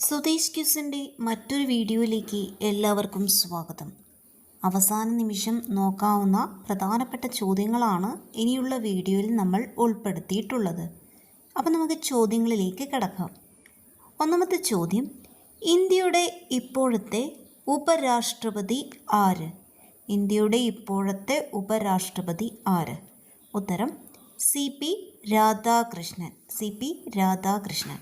സുതീഷ് ക്യൂസിന്റെ മറ്റൊരു വീഡിയോയിലേക്ക് എല്ലാവർക്കും സ്വാഗതം. അവസാന നിമിഷം നോക്കാവുന്ന പ്രധാനപ്പെട്ട ചോദ്യങ്ങളാണ് ഇനിയുള്ള വീഡിയോയിൽ നമ്മൾ ഉൾപ്പെടുത്തിയിട്ടുള്ളത്. അപ്പോൾ നമുക്ക് ചോദ്യങ്ങളിലേക്ക് കിടക്കാം. ഒന്നാമത്തെ ചോദ്യം ഇന്ത്യയുടെ ഇപ്പോഴത്തെ ഉപരാഷ്ട്രപതി ആര്? ഇന്ത്യയുടെ ഇപ്പോഴത്തെ ഉപരാഷ്ട്രപതി ആര്? ഉത്തരം C P Radhakrishnan. C P Radhakrishnan.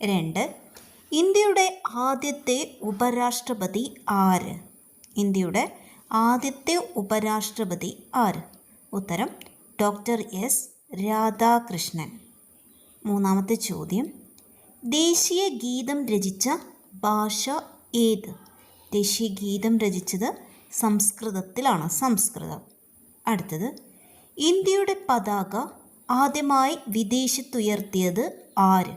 രണ്ട് ഇന്ത്യയുടെ ആദ്യത്തെ ഉപരാഷ്ട്രപതി ആര്? ഇന്ത്യയുടെ ആദ്യത്തെ ഉപരാഷ്ട്രപതി ആര്? ഉത്തരം ഡോക്ടർ എസ്. രാധാകൃഷ്ണൻ. മൂന്നാമത്തെ ചോദ്യം ദേശീയ ഗീതം രചിച്ച ഭാഷ ഏത്? ദേശീയ ഗീതം രചിച്ചത് സംസ്കൃതത്തിലാണ് സംസ്കൃതം. അടുത്തത് ഇന്ത്യയുടെ പതാക ആദ്യമായി വിദേശത്തുയർത്തിയത് ആര്?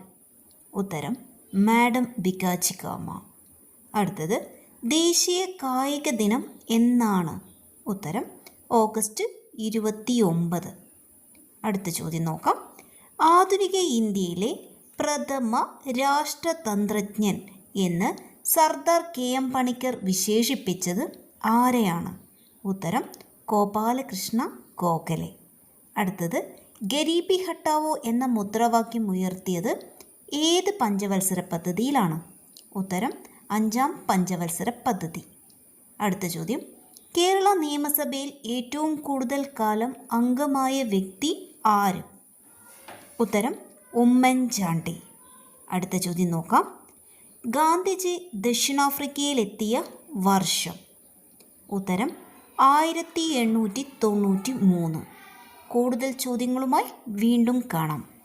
ഉത്തരം മാഡം ബികാച്ചിക്കാമ അടുത്തത് ദേശീയ കായിക ദിനം എന്നാണ് ഉത്തരം. ഓഗസ്റ്റ് ഇരുപത്തി ഒമ്പത് അടുത്ത ചോദ്യം നോക്കാം. ആധുനിക ഇന്ത്യയിലെ പ്രഥമ രാഷ്ട്രതന്ത്രജ്ഞൻ എന്ന് സർദാർ കെ എം പണിക്കർ വിശേഷിപ്പിച്ചത് ആരെയാണ്? ഉത്തരം ഗോപാലകൃഷ്ണ ഗോഖലെ. അടുത്തത് ഗരീബി ഹട്ടാവോ എന്ന മുദ്രാവാക്യം ഉയർത്തിയത് ഏത് പഞ്ചവത്സര പദ്ധതിയിലാണ്? ഉത്തരം അഞ്ചാം പഞ്ചവത്സര പദ്ധതി. അടുത്ത ചോദ്യം കേരള നിയമസഭയിൽ ഏറ്റവും കൂടുതൽ കാലം അംഗമായ വ്യക്തി ആര്? ഉത്തരം ഉമ്മൻചാണ്ടി. അടുത്ത ചോദ്യം നോക്കാം. ഗാന്ധിജി ദക്ഷിണാഫ്രിക്കയിലെത്തിയ വർഷം. ഉത്തരം ആയിരത്തി എണ്ണൂറ്റി തൊണ്ണൂറ്റി മൂന്ന്. കൂടുതൽ ചോദ്യങ്ങളുമായി വീണ്ടും കാണാം.